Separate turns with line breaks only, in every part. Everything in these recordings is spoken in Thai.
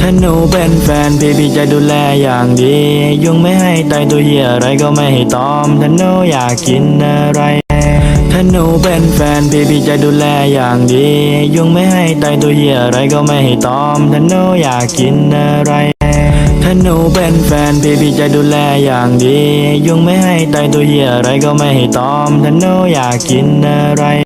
ถ้าหนูเป็นแฟนพี่พี่จะดูแลอย่างดี ยุ่งไม่ให้ตายตัวเหี้ยอะไรก็ไม่ให้ตอม ถ้าหนูอยากกินอะไร ถ้าหนูเป็นแฟนพี่พี่จะดูแลอย่างดี ยุ่งไม่ให้ตายตัวเหี้ยอะไรก็ไม่ให้ตอม ถ้าหนูอยากกินอะไร ถ้าหนูเป็นแฟนพี่พี่จะดูแลอย่างดี ยุ่งไม่ให้ตายตัวเหี้ยอะไรก็ไม่ให้ตอม ถ้าหนูอยากกินอะไร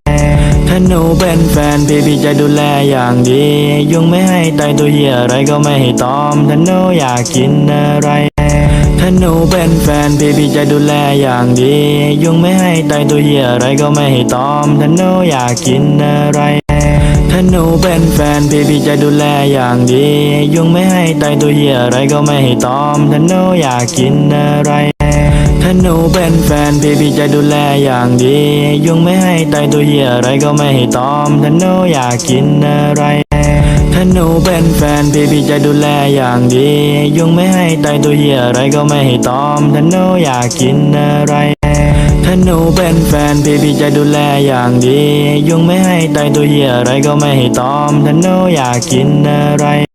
ถ้าหนูเป็นแฟนพี่พี่จะดูแลอย่างดี ยุงไม่ให้ตายตัวเหี้ยอะไรก็ไม่ให้ตอม ถ้าหนูอยากกินอะไร ถ้าหนูเป็นแฟนพี่พี่จะดูแลอย่างดี ยุงไม่ให้ตายตัวเหี้ยอะไรก็ไม่ให้ตอม ถ้าหนูอยากกินอะไรถ้าหนูเป็นแฟนพี่พี่จะดูแลอย่างดี ยุงไม่ให้ตายตัวเหี้ยอะไรก็ไม่ให้ตอม ถ้าหนูอยากกินอะไร ถ้าหนูเป็นแฟนพี่พี่จะดูแลอย่างดี ยุงไม่ให้ตายตัวเหี้ยอะไรก็ไม่ให้ตอมถ้าหนูอยากกินอะไรถ้าหนูเป็นแฟนพี่พี่จะดูแลอย่างดี ยุงไม่ให้ตายตัวเหี้ยอะไรก็ไม่ให้ตอมถ้าหนูอยากกินอะไรถ้าหนูเป็นแฟนพี่พี่จะดูแลอย่างดี ยุงไม่ให้ตายตัวเหี้ยอะไรก็ไม่ให้ตอมถ้าหนูอยากกินอะไร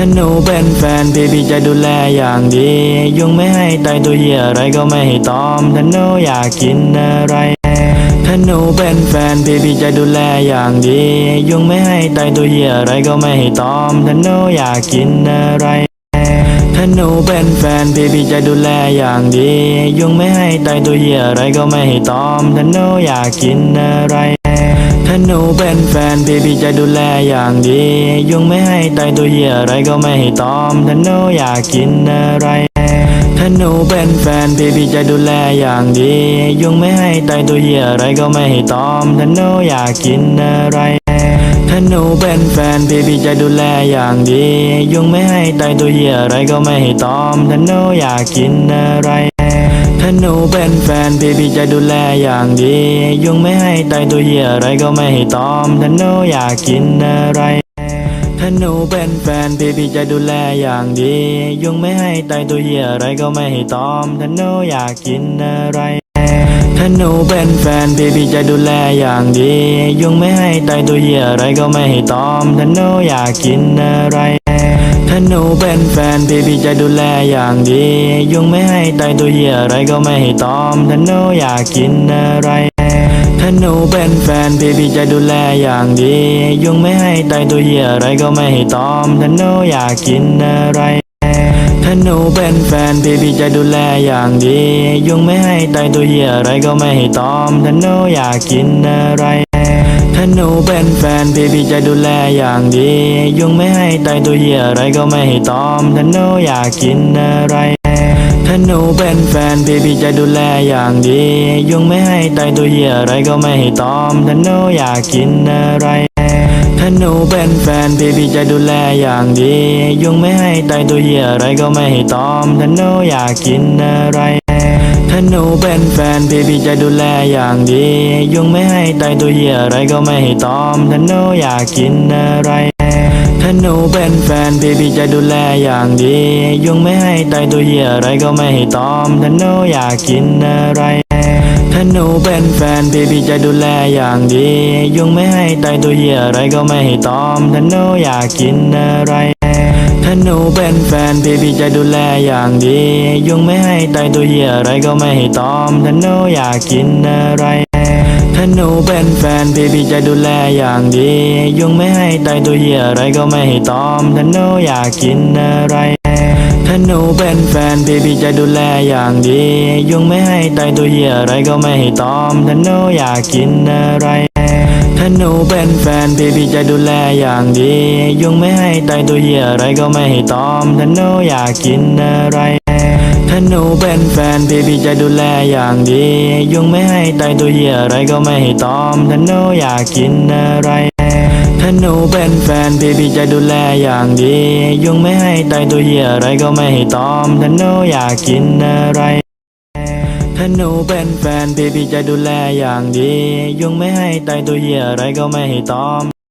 ถ้าหนูเป็นแฟนพี่พี่จะดูแลอย่างดี ยุงไม่ให้ตายตัวเหี้ยอะไรก็ไม่ให้ตอม ถ้าหนูอยากกินอะไร ถ้าหนูเป็นแฟนพี่พี่จะดูแลอย่างดี ยุงไม่ให้ตายตัวเหี้ยอะไรก็ไม่ให้ตอม ถ้าหนูอยากกินอะไร ถ้าหนูเป็นแฟนพี่พี่จะดูแลอย่างดี ยุงไม่ให้ตายตัวเหี้ยอะไรก็ไม่ให้ตอม ถ้าหนูอยากกินอะไร ถ้าหนูเป็นแฟนพี่พี่จะดูแลอย่างดี ยุงไม่ให้ตายตัวเหี้ยอะไรก็ไม่ให้ตอม ถ้าหนูอยากกินอะไร ถ้าหนูเป็นแฟนพี่พี่จะดูแลอย่างดี ยุงไม่ให้ตายตัวเหี้ยอะไรก็ไม่ให้ตอม ถ้าหนูอยากกินอะไรถ้าหนูเป็นแฟนพี่พี่จะดูแลอย่างดี ยุงไม่ให้ตายตัวเหี้ยอะไรก็ไม่ให้ตอม ถ้าหนูอยากกินอะไร ถ้าหนูเป็นแฟนพี่พี่จะดูแลอย่างดี ยุ่งไม่ให้ตายตัวเหี้ยอะไรก็ไม่ให้ตอม ถ้าหนูอยากกินอะไร ถ้าหนูเป็นแฟนพี่พี่จะดูแลอย่างดี ยุ่งไม่ให้ตายตัวเหี้ยอะไรก็ไม่ให้ตอม ถ้าหนูอยากกินอะไรถ้าหนูเป็นแฟนพี่พี่จะดูแลอย่างดี ยุ่งไม่ให้ตายตัวเหี้ยอะไรก็ไม่ให้ตอม ถ้าหนูอยากกินอะไร หนูเป็นแฟนพี่พี่จะดูแลอย่างดี ยุงไม่ให้ตายตัวเหี้ยอะไรก็ไม่ให้ตอมถ้าหนูอยากกินอะไรถ้าหนูเป็นแฟนพี่พี่จะดูแลอย่างดี ยุงไม่ให้ตายตัวเหี้ยอะไรก็ไม่ให้ตอมถ้าหนูอยากกินอะไรถ้าหนูเป็นแฟนพี่พี่จะดูแลอย่างดี ยุงไม่ให้ตายตัวเหี้ยอะไรก็ไม่ให้ตอมถ้าหนูอยากกินอะไร ถ้าหนูเป็นแฟนพี่พี่จะดูแลอย่างดี ยุงไม่ให้ตายตัวเหี้ยอะไรก็ไม่ให้ตอม ถ้าหนูอยากกินอะไร ถ้าหนูเป็นแฟนพี่พี่จะดูแลอย่างดี ยุงไม่ให้ตายตัวเหี้ยอะไรก็ไม่ให้ตอม ถ้าหนูอยากกินอะไร ถ้าหนูเป็นแฟนพี่พี่จะดูแลอย่างดี ยุงไม่ให้ตายตัวเหี้ยอะไรก็ไม่ให้ตอม ถ้าหนูอยากกินอะไร ถ้าหนูเป็นแฟนพี่พี่จะดูแลอย่างดี ยุงไม่ให้ตายตัวเหี้ยอะไรก็ไม่ให้ตอมถ้าหนูอยากกินอะไรถ้าหนูเป็นแฟนพี่พี่จะดูแลอย่างดี ยุงไม่ให้ตายตัวเหี้ยอะไรก็ไม่ให้ตอมถ้าหนูอยากกินอะไรถ้าหนูเป็นแฟนพี่พี่จะดูแลอย่างดี ยุงไม่ให้ตายตัวเหี้ยอะไรก็ไม่ให้ตอมถ้าหนูอยากกินอะไร ถ้าหนูเป็นแฟนพี่พี่จะดูแลอย่างดี ยุงไม่ให้ตายตัวเหี้ยอะไรก็ไม่ให้ตอมถ้าหนูอยากกินอะไรถ้าหนูเป็นแฟนพี่พี่จะดูแลอย่างดี ยุงไม่ให้ตายตัวเหี้ยอะไรก็ไม่ให้ตอมถ้าหนูอยากกินอะไรถ้าหนูเป็นแฟนพี่พี่จะดูแลอย่างดี ยุงไม่ให้ตายตัวเหี้ยอะไรก็ไม่ให้ตอมถ้าหนูอยากกินอะไร หนูเป็นแฟนพี่พี่จะดูแลอย่างดี ยุงไม่ให้ตายตัวเหี้ยอะไรก็ไม่ให้ตอมถ้าหนูอยากกินอะไรถ้าหนูเป็นแฟนพี่พี่จะดูแลอย่างดี ยุงไม่ให้ตายตัวเหี้ยอะไรก็ไม่ให้ตอมถ้าหนูอยากกินอะไรถ้าหนูเป็นแฟนพี่พี่จะดูแลอย่างดี ยุงไม่ให้ตายตัวเหี้ยอะไรก็ไม่ให้ตอมถ้าหนูอยากกินอะไร ถ้าหนูเป็นแฟนพี่พี่จะดูแลอย่างดี ยุงไม่ให้ตายตัวเหี้ยอะไรก็ไม่ให้ตอม